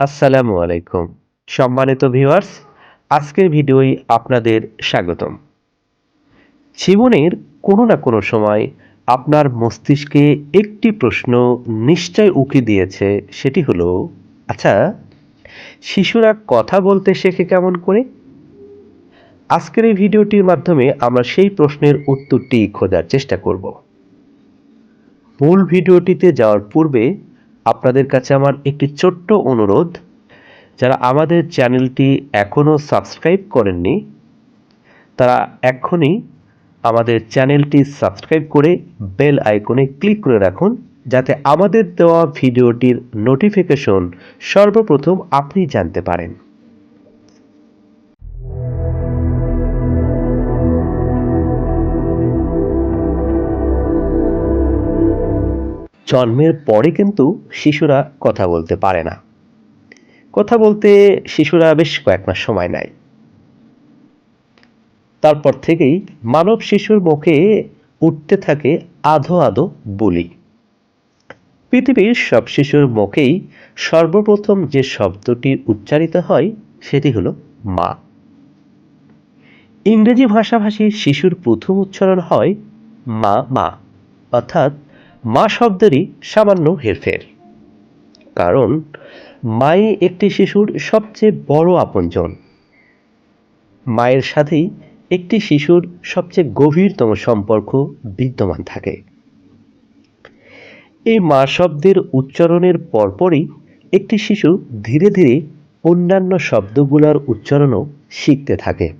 আসসালামু আলাইকুম। সম্মানিত ভিউয়ার্স, আজকের ভিডিওয় আপনাদের স্বাগতম। জীবনের কোনো না কোনো সময় আপনার মস্তিষ্কে একটি প্রশ্ন নিশ্চয় উকি দিয়েছে, সেটি হলো আচ্ছা শিশুরা কথা বলতে শেখে কেমন করে? আজকের এই ভিডিওটির মাধ্যমে আমরা সেই প্রশ্নের উত্তরটি খোঁজার চেষ্টা করব। মূল ভিডিওটিতে যাওয়ার পূর্বে আপনাদের কাছে আমার একটি ছোট্ট অনুরোধ। যারা আমাদের চ্যানেলটি এখনও সাবস্ক্রাইব করেননি, তারা এখনই আমাদের চ্যানেলটি সাবস্ক্রাইব করে বেল আইকনে ক্লিক করে রাখুন, যাতে আমাদের দেওয়া ভিডিওটির নোটিফিকেশন সর্বপ্রথম আপনি জানতে পারেন। জন্মের পরে কিন্তু শিশুরা কথা বলতে পারে না। কথা বলতে শিশুরা বেশ কয়েক মাস সময় নেয়। তারপর থেকেই মানব শিশুর মুখে উঠতে থাকে আধো আধো বলি। পৃথিবীর সব শিশুর মুখেই সর্বপ্রথম যে শব্দটি উচ্চারিত হয়, সেটি হলো মা। ইংরেজি ভাষাভাষী শিশুর প্রথম উচ্চারণ হয় মা মা অর্থাৎ মা শব্দেরই সামান্য হেরফের। কারণ, মাই একটি শিশুর সবচেয়ে বড় আপনজন। মায়ের সাথেই একটি শিশুর সবচেয়ে গভীরতম সম্পর্ক বিদ্যমান থাকে। এই মা শব্দের উচ্চারণের পরপরই একটি শিশু ধীরে ধীরে অন্যান্য শব্দগুলোর উচ্চারণও শিখতে থাকে।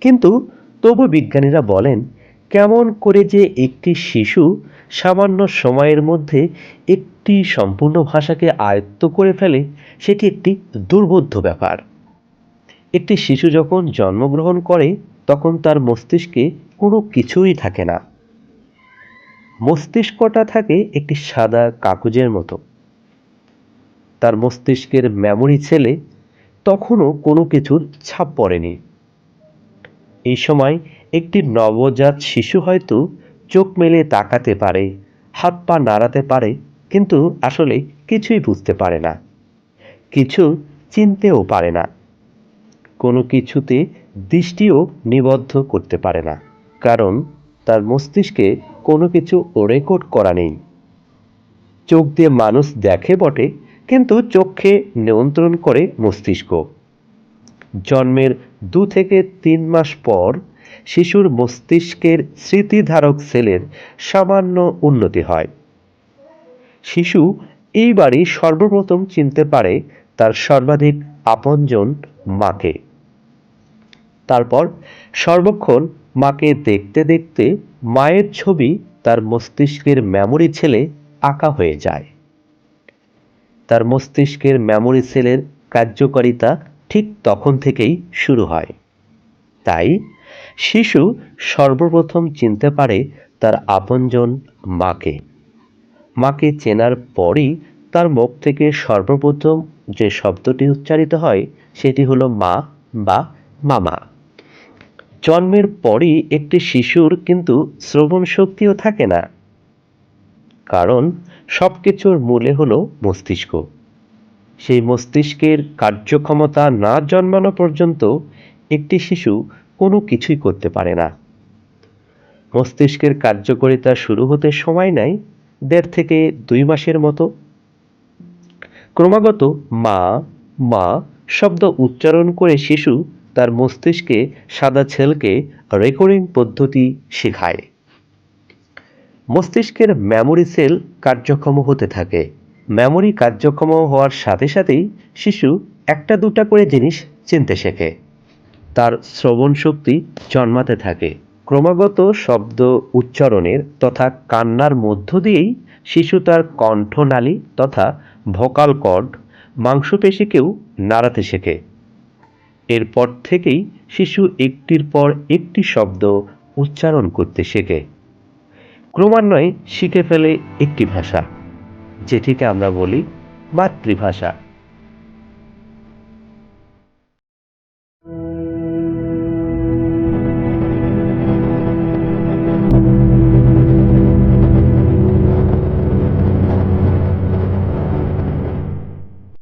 কিন্তু তবু বিজ্ঞানীরা বলেন কেমন করে যে একটি শিশু সামান্য সময়ের মধ্যে একটি সম্পূর্ণ ভাষাকে আয়ত্ত করে ফেলে, সেটি একটি দুর্বোধ্য ব্যাপার। একটি শিশু যখন জন্মগ্রহণ করে, তখন তার মস্তিষ্কে কোনো কিছুই থাকে না। মস্তিষ্কটা থাকে একটি সাদা কাগজের মতো। তার মস্তিষ্কের মেমোরি ছেলে তখনও কোনো কিছুর ছাপ পড়েনি। এই সময় একটি নবজাত শিশু হয়তো চোখ মেলে তাকাতে পারে, হাত পা নাড়াতে পারে, কিন্তু আসলে কিছুই বুঝতে পারে না। কিছু চিনতেও পারে না। কোনো কিছুতে দৃষ্টিও নিবদ্ধ করতে পারে না, কারণ তার মস্তিষ্কে কোনো কিছু রেকর্ড করা নেই। চোখ দিয়ে মানুষ দেখে বটে, কিন্তু চোখে নিয়ন্ত্রণ করে মস্তিষ্ক। জন্মের দু থেকে তিন মাস পর শিশুর মস্তিষ্কের স্মৃতিধারক সেলের সামান্য উন্নতি হয়। শিশু এইবারই সর্বপ্রথম চিনতে পারে তার সর্বাধিক আপনজন মাকে। তারপর সর্বক্ষণ মাকে দেখতে দেখতে মায়ের ছবি তার মস্তিষ্কের মেমোরি ছেলে আঁকা হয়ে যায়। তার মস্তিষ্কের মেমোরি সেলের কার্যকারিতা ঠিক তখন থেকেই শুরু হয়। তাই শিশু সর্বপ্রথম চিনতে পারে তার আপনজন মাকে। মাকে চেনার পরই তার মুখ থেকে সর্বপ্রথম যে শব্দটি উচ্চারিত হয় সেটি হলো মা বা মামা। জন্মের পরই একটি শিশুর কিন্তু শ্রবণ শক্তিও থাকে না। কারণ সব কিছুর মূলে হলো মস্তিষ্ক। সেই মস্তিষ্কের কার্যক্ষমতা না জন্মানো পর্যন্ত একটি শিশু কোনো কিছুই করতে পারে না। মস্তিষ্কের কার্যকারিতা শুরু হতে সময় নেয় দেড় থেকে দুই মাসের মতো। ক্রমাগত মা মা শব্দ উচ্চারণ করে শিশু তার মস্তিষ্কে সাদা ছেলকে রেকর্ডিং পদ্ধতি শেখায়। মস্তিষ্কের মেমোরি সেল কার্যক্ষম হতে থাকে। মেমোরি কার্যক্ষম হওয়ার সাথে সাথেই শিশু একটা দুটা করে জিনিস চিনতে শেখে। তার শ্রবণ শক্তি জন্মাতে থাকে। ক্রমাগত শব্দ উচ্চারণের তথা কান্নার মধ্য দিয়েই শিশু তার কণ্ঠনালী তথা ভোকাল কর্ড মাংসপেশিকেও নাড়াতে শেখে। এরপর থেকেই শিশু একটির পর একটি শব্দ উচ্চারণ করতে শেখে। ক্রমান্বয়ে শিখে ফেলে একটি ভাষা। যেটিকে আমরা বলি মাতৃভাষা।